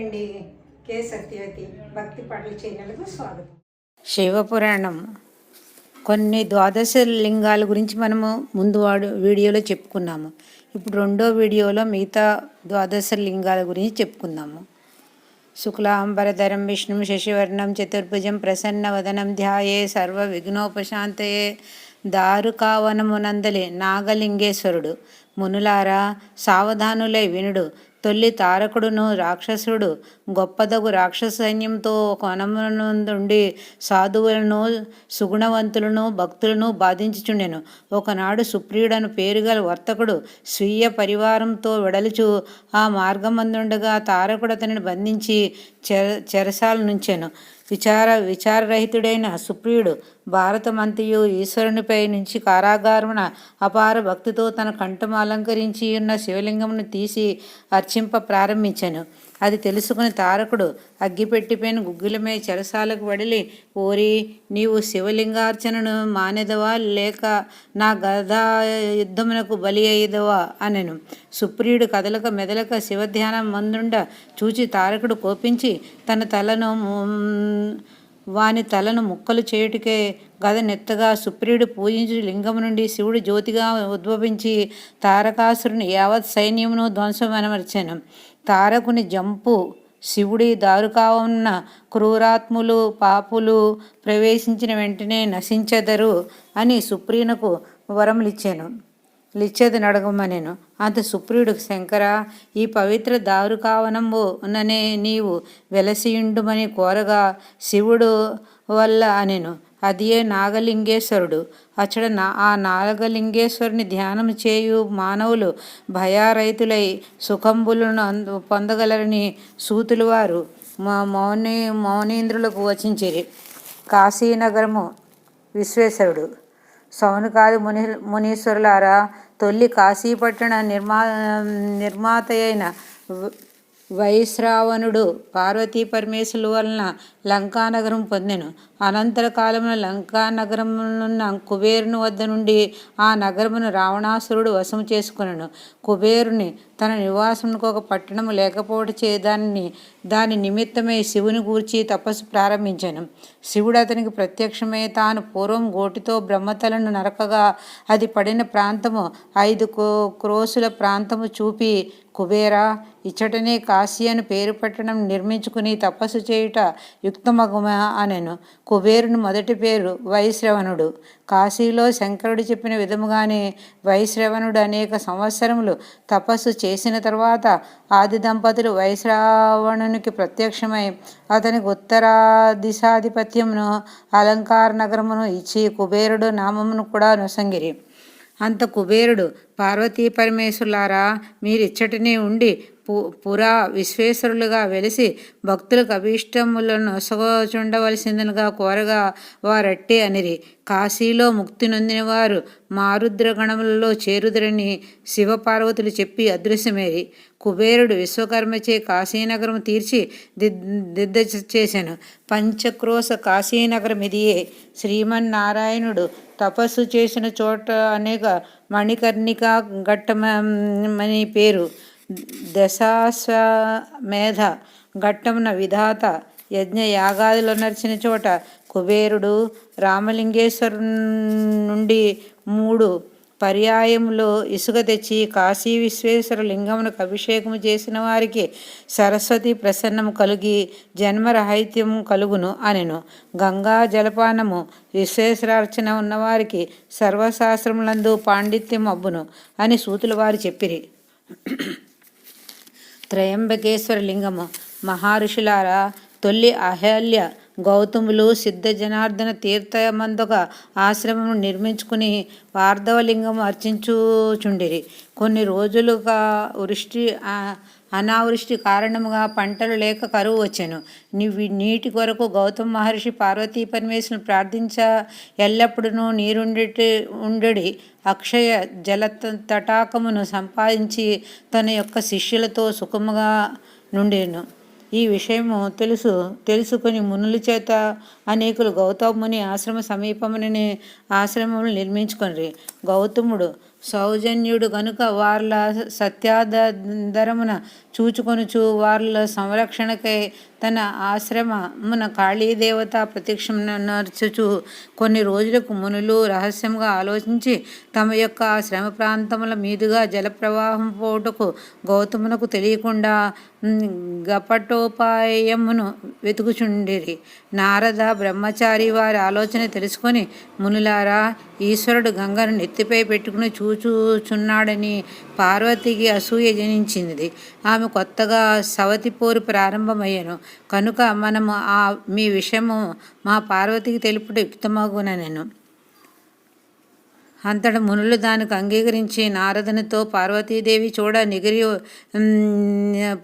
అండి. కే. సత్యవతి భక్తి పాటల ఛానల్కు స్వాగతం. శివపురాణం. కొన్ని ద్వాదశ లింగాల గురించి మనము ముందు వాడు వీడియోలో చెప్పుకున్నాము. ఇప్పుడు రెండో వీడియోలో మిగతా ద్వాదశ లింగాల గురించి చెప్పుకుందాము. శుక్లాంబరధరం విష్ణు శశివర్ణం చతుర్భుజం ప్రసన్నవదనం ధ్యాయే సర్వ విఘ్నోపశాంతయే దారుకావనమునందలి నాగలింగేశ్వరుడు. మునులారా సావధానులై వినుడు. తొల్లి తారకుడును రాక్షసుడు గొప్పదగు రాక్షస సైన్యంతో ఒక వనమునందుండి సాధువులను సుగుణవంతులను భక్తులను బాధించుచుండెను. ఒకనాడు సుప్రియుడను పేరుగల వర్తకుడు స్వీయ పరివారంతో వెడలుచు ఆ మార్గమందుండగా తారకుడు అతనిని బంధించి చెర చెరసాల నుంచెను. విచార విచారరహితుడైన సుప్రియుడు భారతమంతియు ఈశ్వరునిపై నుంచి కారాగారమున అపార భక్తితో తన కంఠం అలంకరించి ఉన్న శివలింగమును తీసి అర్చింప ప్రారంభించాను. అది తెలుసుకుని తారకుడు అగ్గిపెట్టిపోయిన గుగ్గులమే చెరసాలకు వడిలి ఓరి నీవు శివలింగార్చనను మానేదవా? లేక నా గదా యుద్ధమునకు బలి అయ్యదవా? అనెను. సుప్రియుడు కదలక మెదలక శివధ్యానం మందుండ చూచి తారకుడు కోపించి తన తలను వాని తలను ముక్కలు చేయుటికే గద నెత్తగా సుప్రియుడు పూజించు లింగము నుండి శివుడు జ్యోతిగా ఉద్భవించి తారకాసురుని యావత్ సైన్యమును ధ్వంసమనమర్చెను. తారకుని జంపు. శివుడి దారుకావున్న క్రూరాత్ములు పాపులు ప్రవేశించిన వెంటనే నశించెదరు అని సుప్రియునకు వరములిచ్చాను. లిచ్చేది నడగమనెను. అంత సుప్రియుడు శంకర ఈ పవిత్ర దారుకావనంబు ననే నీవు వెలసియుండుమని కోరగా శివుడు వల్ల అనెను. అదియే నాగలింగేశ్వరుడు. అచ్చడ నా ఆ నాగలింగేశ్వరుని ధ్యానం చేయు మానవులు భయారైతులై సుఖంబులను పొందగలరని సూతులు వారు మౌని మౌనీంద్రులకు వచించిరి. కాశీనగరము విశ్వేశ్వరుడు. సౌనకాది ముని మునీశ్వరులారా తొల్లి కాశీపట్టణ నిర్మా నిర్మాత అయిన వైశ్రావణుడు పార్వతీ పరమేశ్వరుల వలన లంకానగరం పొందెను. అనంతర కాలంలో లంకానగరమునున్న కుబేరుని వద్ద నుండి ఆ నగరమును రావణాసురుడు వశము చేసుకునను. కుబేరుని తన నివాసమునకు ఒక పట్టణము లేకపోవట చేయదానిని దాని నిమిత్తమై శివుని గూర్చి తపస్సు ప్రారంభించాను. శివుడు అతనికి ప్రత్యక్షమై. తాను పూర్వం గోటితో బ్రహ్మతలను నరకగా అది పడిన ప్రాంతము ఐదు కో క్రోసుల ప్రాంతము చూపి కుబేరా ఇచ్చటనే కాశీ అని పేరు పెట్టడం నిర్మించుకుని తపస్సు చేయుట యుక్తమగుమ అనెను. కుబేరుని మొదటి పేరు వైశ్రవణుడు. కాశీలో శంకరుడు చెప్పిన విధముగానే వైశ్రవణుడు అనేక సంవత్సరములు తపస్సు చేసిన తర్వాత ఆది దంపతులు వైశ్రావణునికి ప్రత్యక్షమై అతనికి ఉత్తరాదిశాధిపతి సాహిత్యమును అలంకార నగరమును ఇచ్చి కుబేరుడు నామమును కూడా అనుసంగిరి. అంత కుబేరుడు పార్వతీ పరమేశ్వరులారా మీరిచ్చటనే ఉండి పు పురా విశ్వేశ్వరులుగా వెలిసి భక్తులకు అభీష్టములను నొసగచుండవలసిందనుగా కోరగా వారట్టే అనిరి. కాశీలో ముక్తి నొందిన వారు మారుద్రగణములలో చేరుదరని శివపార్వతులు చెప్పి అదృశ్యమేరి. కుబేరుడు విశ్వకర్మచే కాశీనగరం తీర్చి దిద్ దిద్ద చేశాను పంచక్రోశ కాశీనగరం ఇదియే శ్రీమన్నారాయణుడు తపస్సు చేసిన చోట అనేక మణికర్ణిక ఘట్టమని పేరు. దశాశ్వమేధ ఘట్టమున విధాత యజ్ఞ యాగాదులు నడిచిన చోట కుబేరుడు రామలింగేశ్వరు నుండి మూడు పర్యాయములో ఇసుక తెచ్చి కాశీ విశ్వేశ్వర లింగమునకు అభిషేకము చేసిన వారికి సరస్వతి ప్రసన్నము కలిగి జన్మరహిత్యం కలుగును అనెను. గంగా జలపానము విశ్వేశ్వరార్చన ఉన్నవారికి సర్వశాస్త్రములందు పాండిత్యం అబ్బును అని సూతుల వారు చెప్పిరి. త్రయంబకేశ్వర లింగము మహర్షులారా తొల్లి అహల్య గౌతములు సిద్ధ జనార్దన తీర్థమందొక ఆశ్రమం నిర్మించుకుని వార్ధవలింగం అర్చించుచుండిరి. కొన్ని రోజులుగా వృష్టి అనావృష్టి కారణముగా పంటలు లేక కరువు వచ్చాను. నీ నీటి కొరకు గౌతమ మహర్షి పార్వతీ పరమేశ్వరుని ప్రార్థించ ఎల్లప్పుడూ నీరుండి ఉండడి. అక్షయ జల తటాకమును సంపాదించి తన యొక్క శిష్యులతో సుఖముగా నుండేను. ఈ విషయము తెలుసు తెలుసుకుని మునుల చేత అనేకులు గౌతముని ఆశ్రమ సమీపమునని ఆశ్రమములు నిర్మించుకొనిరి. గౌతముడు సౌజన్యుడు గనుక వార్ల సత్యాధరమున చూచుకొనుచు వార్ల సంరక్షణకై తన ఆశ్రమమున కాళీదేవత ప్రత్యక్షమునర్చుచు కొన్ని రోజులకు మునులు రహస్యంగా ఆలోచించి తమ యొక్క శ్రమ ప్రాంతముల మీదుగా జలప్రవాహం పోటకు గౌతమునకు తెలియకుండా గపటోపాయమును వెతుకుచుండిరి. నారద బ్రహ్మచారి వారి ఆలోచన తెలుసుకొని మునులారా ఈశ్వరుడు గంగను నెత్తిపై పెట్టుకుని చూచుచున్నాడని పార్వతికి అసూయ జనించింది. ఆమె కొత్తగా సవతి పోరు ప్రారంభమయ్యను. కనుక మనము ఆ మీ విషయము మా పార్వతికి తెలుపుట యుక్తమగున నేను. అంతట మునులు దానికి అంగీకరించి నారదునితో పార్వతీదేవి చూడ నిగిరి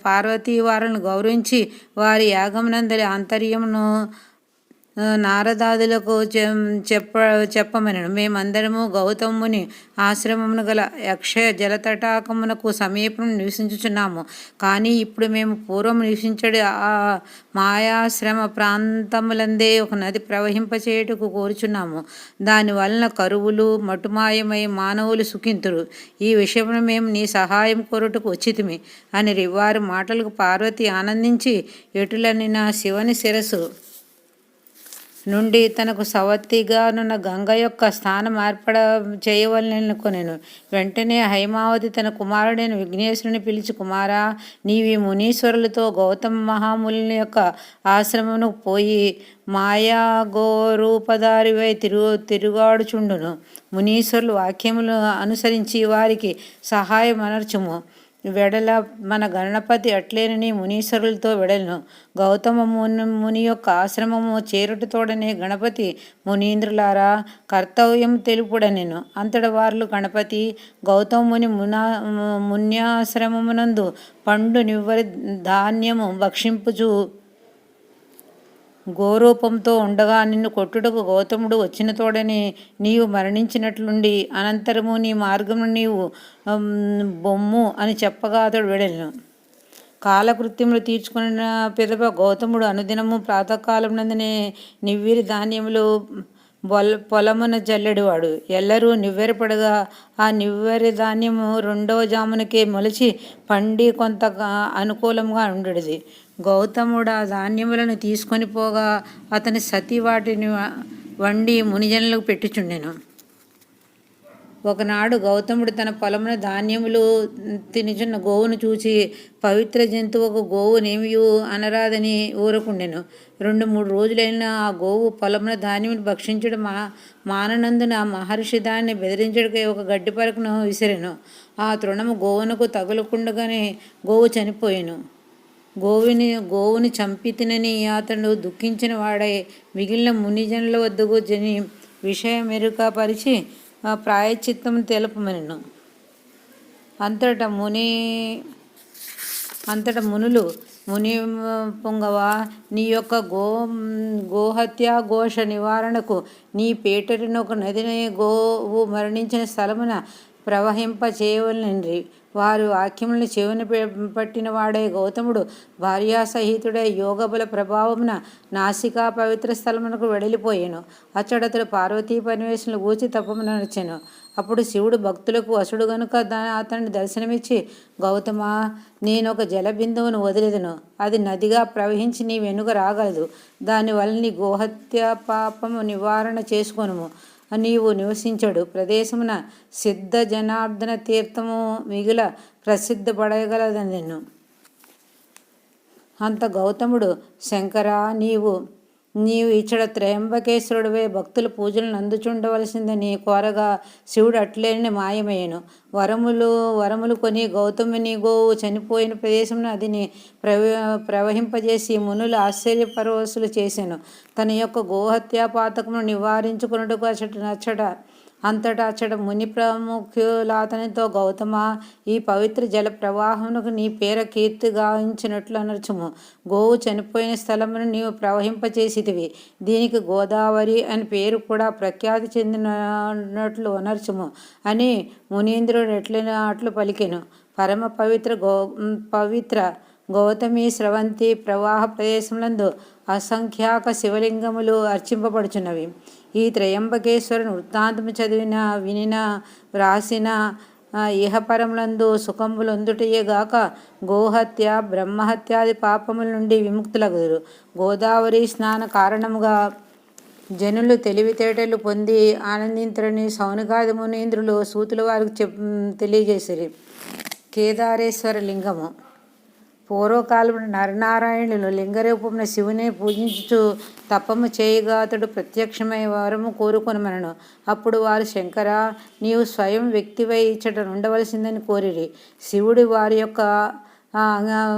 పార్వతీ వారిని గౌరవించి వారి యాగమునందరి ఆంతర్యమును నారదాదులకు చె- చెప్ప చెప్పమనను. మేమందరము గౌతముని ఆశ్రమమును గల అక్షయ జలతటాకమునకు సమీపం నివసించుచున్నాము. కానీ ఇప్పుడు మేము పూర్వం నివసించడు. ఆ మాయాశ్రమ ప్రాంతములందే ఒక నది ప్రవహింపచేయుటకు కోరుచున్నాము. దాని వలన కరువులు మటుమాయమై మానవులు సుఖింతురు. ఈ విషయమును మేము నీ సహాయం కోరుటకు వచ్చితిమి. అని వారి మాటలకు పార్వతి ఆనందించి ఎటులని నా శివని శిరస్సు నుండి తనకు సవత్తిగానున్న గంగ యొక్క స్థానం ఏర్పడ చేయవలనుకొనెను వెంటనే హైమావతి తన కుమారుడైన విఘ్నేశ్వరుని పిలిచి కుమారా నీవి మునీశ్వరులతో గౌతమ మహాముని యొక్క ఆశ్రమమును పోయి మాయా గోరూపధారివై తిరుగు తిరుగాడుచుండును. మునీశ్వరులు వాక్యములు అనుసరించి వారికి సహాయం అనర్చుము వెడల మన గణపతి అట్లేనని మునీశ్వరులతో వెడలను. గౌతమ ముని ముని యొక్క ఆశ్రమము చేరుటతోడనే గణపతి మునీంద్రులారా కర్తవ్యం తెలుపుడనెను. అంతటి వార్లు గణపతి గౌతమ ముని మునా మున్యాశ్రమమునందు పండు నివ్వరి ధాన్యము భక్షింపుచు గోరూపంతో ఉండగా నిన్ను కొట్టుటకు గౌతముడు వచ్చిన తోడని నీవు మరణించినట్లుండి అనంతరము నీ మార్గము నీవు బొమ్ము అని చెప్పగా అతడు వెడలను. కాలకృత్యములు తీర్చుకున్న పిదప గౌతముడు అనుదినము ప్రాతకాలం నందునే నివ్విరి ధాన్యములు బొల్ పొలమున జల్లెడివాడు. ఎల్లరూ నివ్వెరపడగా ఆ నివ్వెరి ధాన్యము రెండవ జామునకే మొలిచి పండి కొంత అనుకూలంగా ఉండేది గౌతముడు ఆ ధాన్యములను తీసుకొని పోగా అతని సతీ వాటిని వండి మునిజనులకు పెట్టుచుండెను. ఒకనాడు గౌతముడు తన పొలమున ధాన్యములు తినుచున్న గోవును చూచి పవిత్ర జంతువుకు గోవునేమియు అనరాదని ఊరకుండెను. రెండు మూడు రోజులైన ఆ గోవు పొలమున ధాన్యములు భక్షించడం మా మాననందున మహర్షి దాన్ని బెదిరించడికై ఒక గడ్డి పరకును విసిరెను. ఆ తృణము గోవునకు తగులకుండగానే గోవు చనిపోయాను. గోవుని గోవుని చంపి తినని అతడు దుఃఖించిన వాడై మిగిలిన మునిజనుల వద్దకు జని విషయం మెరుగుపరిచి ప్రాయచిత్తం తెలుపమనను. అంతట ముని అంతట మునులు ముని పొంగవ నీ యొక్క గో గోహత్య ఘోష నివారణకు నీ పేటరిన ఒక నదిని గోవు మరణించిన స్థలమున ప్రవహింప చేయవలనండి వారు వాక్యములను చెవిన పట్టిన వాడే గౌతముడు. భార్యాసహితుడే యోగబుల ప్రభావమున నాసికా పవిత్ర స్థలమునకు వెడలిపోయాను. అచ్చడతడు పార్వతీ పరమేశ్వరులు గూచి తప్పమున నడిచాను. అప్పుడు శివుడు భక్తులకు వసుడు గనుక అతన్ని దర్శనమిచ్చి గౌతమా నేను ఒక జల బిందువును వదిలేదను. అది నదిగా ప్రవహించి నీ వెనుక రాగలదు. దానివల్ల నీ గోహత్య పాపము నివారణ చేసుకొనుము. నీవు నివసించడు. ప్రదేశమున సిద్ధ జనార్దన తీర్థము మిగిల ప్రసిద్ధపడగలదని నిన్ను అంత గౌతముడు శంకరా నీవు నీవు ఇచ్చడ త్రయంబకేశ్వరుడివే భక్తుల పూజలను అందుచుండవలసిందని కోరగా శివుడు అట్లేని మాయమయ్యను. వరములు వరములు కొని గౌతమిని గోవు చనిపోయిన ప్రదేశం అదిని ప్రవ ప్రవహింపజేసి మునులు ఆశ్చర్యపరవశులు చేశాను తన యొక్క గోహత్యా పాతకమును నివారించుకున్నట్టుకు నచ్చట అంతటా అచ్చట ముని ప్రముఖులాతనితో గౌతమ ఈ పవిత్ర జల ప్రవాహమునకు నీ పేర కీర్తి గావించినట్లు అనర్చుము. గోవు చనిపోయిన స్థలమును నీవు ప్రవహింపచేసితివి. దీనికి గోదావరి అని పేరు కూడా ప్రఖ్యాతి చెందినట్లు అనర్చుము. అని మునీంద్రుడు ఎట్లనట్లు పలికెను. పరమ పవిత్ర గో పవిత్ర గౌతమి స్రవంతి ప్రవాహ ప్రదేశములందు అసంఖ్యాక శివలింగములు అర్చింపబడుచున్నవి. ఈ త్రయంబకేశ్వరుని వృత్తాంతము చదివిన వినిన వ్రాసిన ఇహపరములందు సుఖములొందుటయేగాక గోహత్య బ్రహ్మహత్యాది పాపముల నుండి విముక్తులగుదురు. గోదావరి స్నాన కారణముగా జనులు తెలివితేటలు పొంది ఆనందించరని సౌనకాది మునీంద్రులు సూతుల వారికి చెప్ తెలియజేసిరి. కేదారేశ్వర లింగము. పూర్వకాలమున నరనారాయణులు లింగరూపమున శివుని పూజించుచు తపము చేయగా అతడు ప్రత్యక్షమై వరము కోరుకొనమనను. అప్పుడు వారు శంకర నీవు స్వయం వ్యక్తివై ఇచ్చట ఉండవలసిందని కోరిరి. శివుడు వారి యొక్క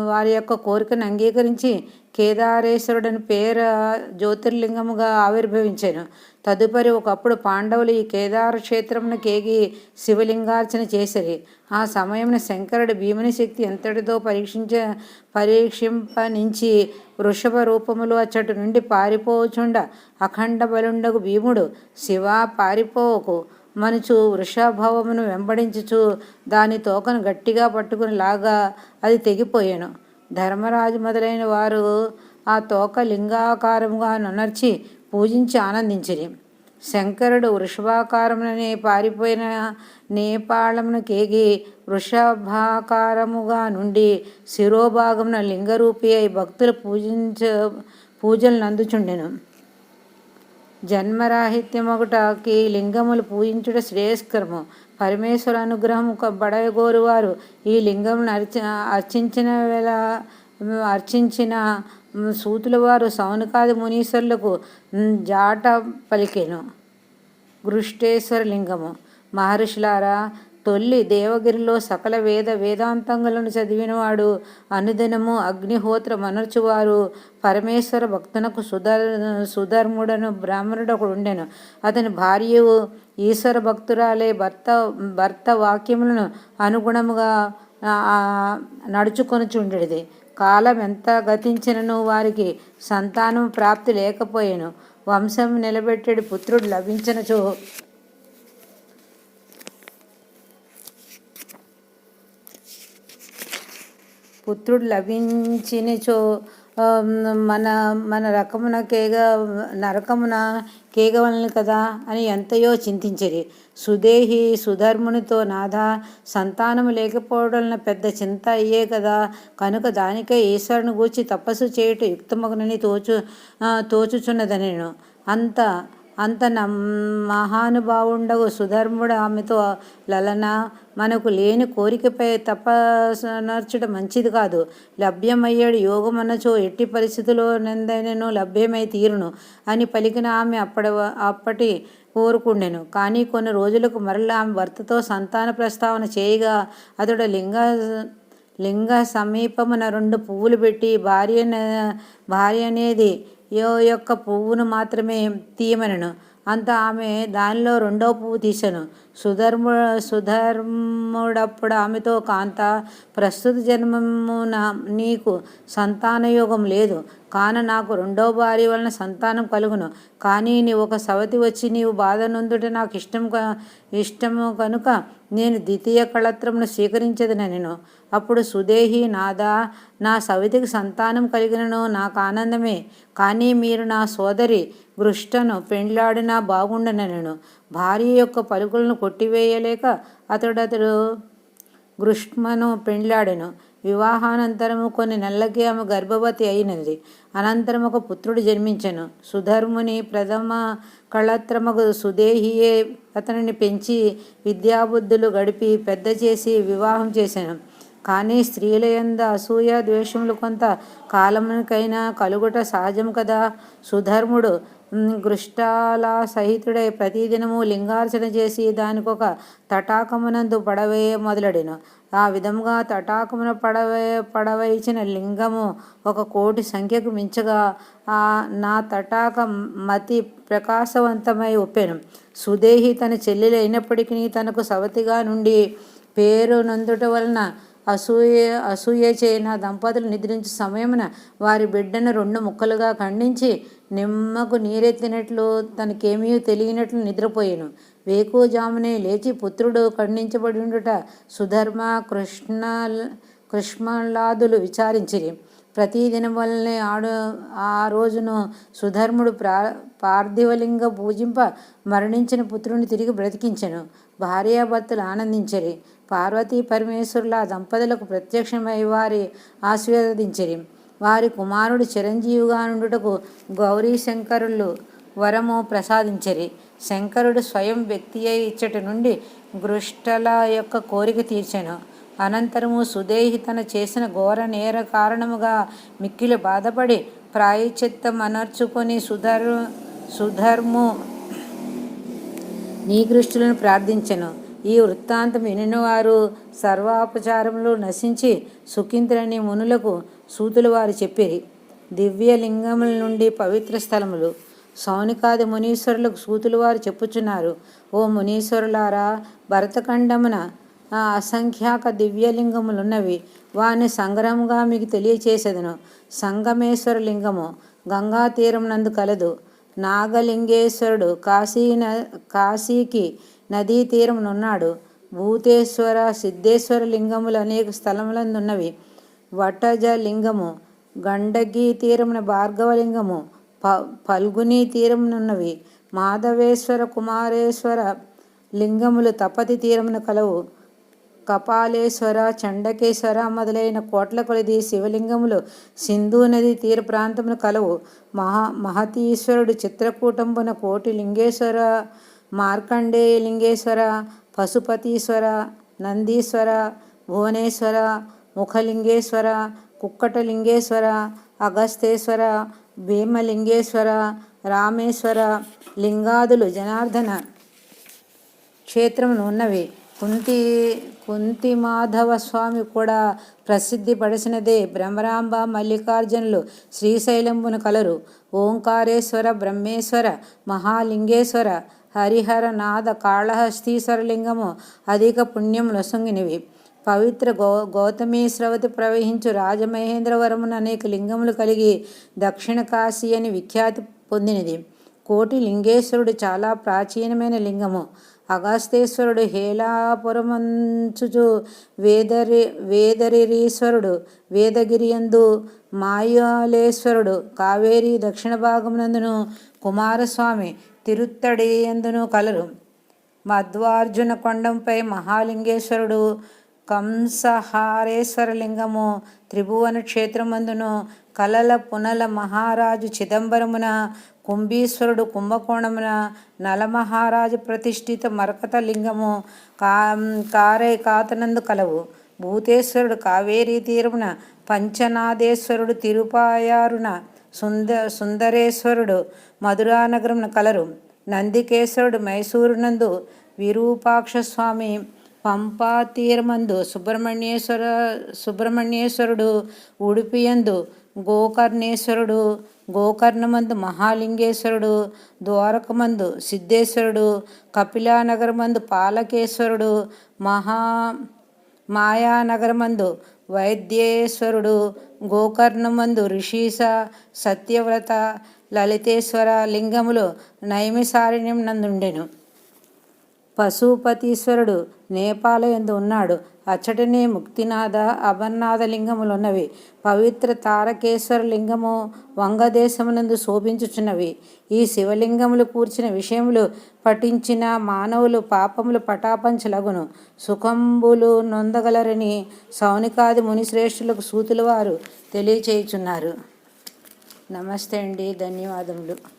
వారి యొక్క కోరికను అంగీకరించి కేదారేశ్వరుడని పేర జ్యోతిర్లింగముగా ఆవిర్భవించాను. తదుపరి ఒకప్పుడు పాండవులు ఈ కేదార క్షేత్రమును కేగి శివలింగార్చన చేసిరి. ఆ సమయంలో శంకరుడు భీముని శక్తి ఎంతటిదో పరీక్షించ పరీక్షింపనించి వృషభ రూపములు అచ్చటి నుండి పారిపోచుండ అఖండ బలుండగు భీముడు శివ పారిపోకు మనుచు వృషభవమును వెంబడించుచు దాని తోకను గట్టిగా పట్టుకుని లాగా అది తెగిపోయాను. ధర్మరాజు మొదలైన వారు ఆ తోక లింగాకారముగా నునర్చి పూజించి ఆనందించిరి. శంకరుడు వృషభాకారముననే పారిపోయిన నేపాళమును కేగి వృషభాకారముగా నుండి శిరోభాగమున లింగరూపి అయి భక్తులు పూజించ పూజలు నందుచుండెను జన్మరాహిత్యమొకటకి లింగములు పూజించుట శ్రేయస్కరము. పరమేశ్వర అనుగ్రహం ఒక వారు ఈ లింగమును అర్చ అర్చించిన వేళ అర్చించిన సూతుల వారు సౌనకాది మునీశ్వరులకు జాట పలికెను. గృష్టేశ్వర లింగము. మహర్షులారా తొల్లి దేవగిరిలో సకల వేద వేదాంతంగులను చదివినవాడు అనుదినము అగ్నిహోత్ర మనర్చువారు పరమేశ్వర భక్తునకు సుధర్ సుధర్ముడను బ్రాహ్మణుడు ఒకడు ఉండెను. అతని భార్యవు ఈశ్వర భక్తురాలే భర్త భర్త వాక్యములను అనుగుణముగా నడుచుకొని చుండెడిది కాలం ఎంత గతించినను వారికి సంతానం ప్రాప్తి లేకపోయాను. వంశం నిలబెట్టెడి పుత్రుడు లభించినచో. పుత్రుడు లభించినచో. మన మన రకమున కేగ నరకమున కేగవలను కదా అని ఎంతయో చింతించిరి సుదేహి సుధర్మునితో నాథ సంతానము లేకపోవడం పెద్ద చింత అయ్యే కదా. కనుక దానికే ఈశ్వరుని గూర్చి తపస్సు చేయుట యుక్తమగునని తోచు ఆ, తోచుచున్నదనెను అంత అంత నమ్ మహానుభావుండగు సుధర్ముడు ఆమెతో లలన మనకు లేని కోరికపై తపనర్చడం మంచిది కాదు. లభ్యమయ్యాడు యోగమన్నచో ఎట్టి పరిస్థితుల్లో నిందైనను లభ్యమై తీరును అని పలికిన ఆమె అప్పటి అప్పటి కోరుకుండెను. కానీ కొన్ని రోజులకు మరలా ఆమె భర్తతో సంతాన ప్రస్తావన చేయగా అతడు లింగ లింగ సమీపమున రెండు పువ్వులు పెట్టి భార్య భార్య అనేది యో యొక్క పువ్వును మాత్రమే తీయమనను. అంత ఆమె దానిలో రెండో పువ్వు తీశాను. సుధర్ము సుధర్ముడప్పుడు ఆమెతో కాంత ప్రస్తుత జన్మమున నీకు సంతానయోగం లేదు. కాన నాకు రెండో భార్య వలన సంతానం కలుగును. కానీ నీవు ఒక సవతి వచ్చి నీవు బాధ నొందుట నాకు ఇష్టం ఇష్టము కనుక నేను ద్వితీయ కళత్రమును స్వీకరించదని అప్పుడు సుదేహి నాదా నా సవితికి సంతానం కలిగినను నాకు ఆనందమే. కానీ మీరు నా సోదరి గృష్టను పెండ్లాడినా బాగుండనెను భార్య యొక్క పలుకులను కొట్టివేయలేక అతడు అతడు గృష్మను పెండ్లాడెను. వివాహానంతరము కొన్ని నెలలకి ఆమె గర్భవతి అయినది. అనంతరం ఒక పుత్రుడు జన్మించెను. సుధర్ముని ప్రథమ కళత్రమగు సుదేహియే అతనిని పెంచి విద్యాబుద్ధులు గడిపి పెద్ద చేసి వివాహం చేశాను. కానీ స్త్రీల యంద అసూయ ద్వేషములు కొంత కాలమునికైనా కలుగుట సహజం కదా? సుధర్ముడు గృష్టాల సహితుడై ప్రతిదినము లింగార్చన చేసి దానికొక తటాకమునందు పడవే మొదలెడెను. ఆ విధముగా తటాకమున పడవే పడవైచిన లింగము ఒక కోటి సంఖ్యకు మించగా ఆ నా తటాక మతి ప్రకాశవంతమై ఒప్పెను. సుదేహి తన చెల్లెలు అయినప్పటికీ తనకు సవతిగా నుండి పేరు నందుట వలన అసూయ అసూయ చేయన దంపతులు నిద్రించే సమయమున వారి బిడ్డను రెండు ముక్కలుగా ఖండించి నిమ్మకు నీరెత్తినట్లు తనకేమీ తెలియనట్లు నిద్రపోయాను. వేకుజామునే లేచి పుత్రుడు ఖండించబడి ఉండుట సుధర్మ కృష్ణ కృష్ణలాదులు విచారించిరి. ప్రతిదినం వల్లనే ఆడు ఆ రోజును సుధర్ముడు ప్రా పార్థివలింగ పూజింప మరణించిన పుత్రుని తిరిగి బ్రతికించను. భార్యాభర్తలు ఆనందించరి. పార్వతీ పరమేశ్వరుల దంపతులకు ప్రత్యక్షమై వారి ఆశీర్వదించరి. వారి కుమారుడు చిరంజీవిగా నుండుటకు గౌరీ శంకరులు వరము ప్రసాదించరి. శంకరుడు స్వయం వ్యక్తి అయి ఇచ్చటి నుండి గృష్టల యొక్క కోరిక తీర్చెను. అనంతరము సుదేహి తన చేసిన ఘోర నేర కారణముగా మిక్కిలి బాధపడి ప్రాయచిత్తం అనర్చుకొని సుధర్ సుధర్ము నీకృష్టులను ప్రార్థించెను. ఈ వృత్తాంతం వినినవారు సర్వాపచారములు నశించి సుఖింతులని మునులకు సూతులు వారు చెప్పిరి. దివ్యలింగముల నుండి పవిత్ర స్థలములు. సౌనికాది మునీశ్వరులకు సూతులు వారు చెప్పుచున్నారు. ఓ మునీశ్వరులారా భరతఖండమున అసంఖ్యాక దివ్యలింగములున్నవి వాని సంగ్రహంగా మీకు తెలియచేసేదను. సంగమేశ్వర లింగము గంగా తీరమునందు కలదు. నాగలింగేశ్వరుడు కాశీ కాశీకి నదీ తీరమునున్నాడు. భూతేశ్వర సిద్ధేశ్వర లింగములు అనేక స్థలములందున్నవి. వటజ లింగము గండకీ తీరమున భార్గవలింగము ప పల్గుని తీరమునున్నవి. మాధవేశ్వర కుమారేశ్వర లింగములు తపతి తీరమున కలవు. కపాలేశ్వర చండకేశ్వర మొదలైన కోట్ల కొలది శివలింగములు సింధు నది తీర ప్రాంతమును కలవు. మహా మహతీశ్వరుడు చిత్రకూటంబున కోటి లింగేశ్వర మార్కండేయ లింగేశ్వర పశుపతీశ్వర నందీశ్వర భువనేశ్వర ముఖలింగేశ్వర కుక్కటలింగేశ్వర అగస్తేశ్వర భీమలింగేశ్వర రామేశ్వర లింగాదులు జనార్దన క్షేత్రములు ఉన్నవి. కుంతి కుంతి మాధవ స్వామి కూడా ప్రసిద్ధి పడిసినదే బ్రహ్మరాంబ మల్లికార్జునులు శ్రీశైలంబును కలరు. ఓంకారేశ్వర బ్రహ్మేశ్వర మహాలింగేశ్వర హరిహర నాద కాళహస్తీశ్వర లింగము అధిక పుణ్యం లొసంగినవి పవిత్ర గో గౌతమీశ్రవతి ప్రవహించు రాజమహేంద్రవరమున అనేక లింగములు కలిగి దక్షిణ కాశీ అని విఖ్యాతి పొందినది కోటి లింగేశ్వరుడు చాలా ప్రాచీనమైన లింగము అగస్తేశ్వరుడు హేలాపురమంచుచు వేదరి వేదరిరీశ్వరుడు వేదగిరియందు మాయాలేశ్వరుడు కావేరి దక్షిణ భాగమునందును కుమారస్వామి తిరుత్తడేయందును కలరు. మధ్వార్జున కొండంపై మహాలింగేశ్వరుడు కంసహారేశ్వరలింగము త్రిభువన క్షేత్రమందును కలల పునల మహారాజు చిదంబరమున కుంభీశ్వరుడు కుంభకోణమున నలమహారాజు ప్రతిష్ఠిత మరకత లింగము కా కారే కాతనందు కలవు. భూతేశ్వరుడు కావేరీ తీరమున పంచనాదేశ్వరుడు తిరుపాయారున సుంద సుందరేశ్వరుడు మధురానగరం కలరు. నందికేశ్వరుడు మైసూరునందు విరూపాక్ష స్వామి పంపా తీరమందు సుబ్రహ్మణ్యేశ్వర సుబ్రహ్మణ్యేశ్వరుడు ఉడిపియందు గోకర్ణేశ్వరుడు గోకర్ణమందు మహాలింగేశ్వరుడు ద్వారకమందు సిద్ధేశ్వరుడు కపిలానగరమందు పాలకేశ్వరుడు మహా మాయానగరమందు వైద్యేశ్వరుడు గోకర్ణమందు ఋషీస సత్యవ్రత లలితేశ్వర లింగములు నైమిసారణ్యం నందుండెను. పశుపతీశ్వరుడు నేపాల ఎందు ఉన్నాడు. అచ్చటనే ముక్తినాథ అమర్నాథ లింగములున్నవి పవిత్ర తారకేశ్వర లింగము వంగదేశమునందు శోభించుచున్నవి. ఈ శివలింగములు కూర్చిన విషయములు పఠించిన మానవులు పాపములు పటాపంచలగును. సుఖంబులు నొందగలరని సౌనికాది మునిశ్రేష్ఠులకు సూతుల వారు తెలియచేయుచున్నారు. నమస్తే అండి. ధన్యవాదములు.